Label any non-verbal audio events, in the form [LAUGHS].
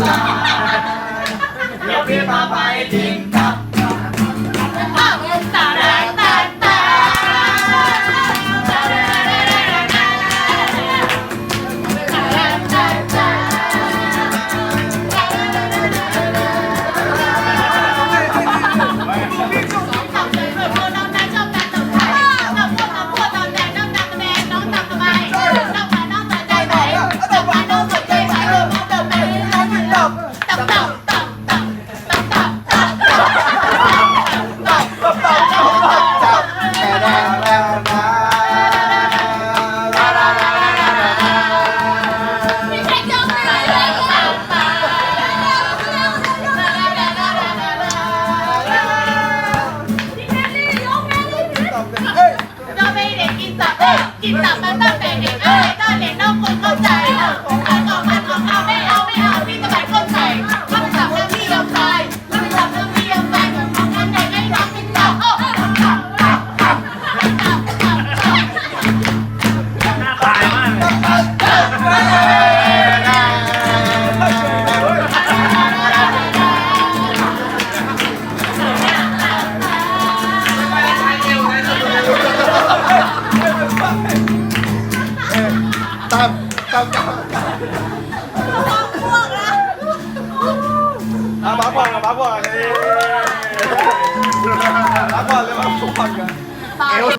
Bye. [LAUGHS] กินตับมาตั้งแต่เด็ก ตามตามกันตามพวกนะอามาก่อนะอามาก่อนเลยมาก่อนเลยมาก่อนกัน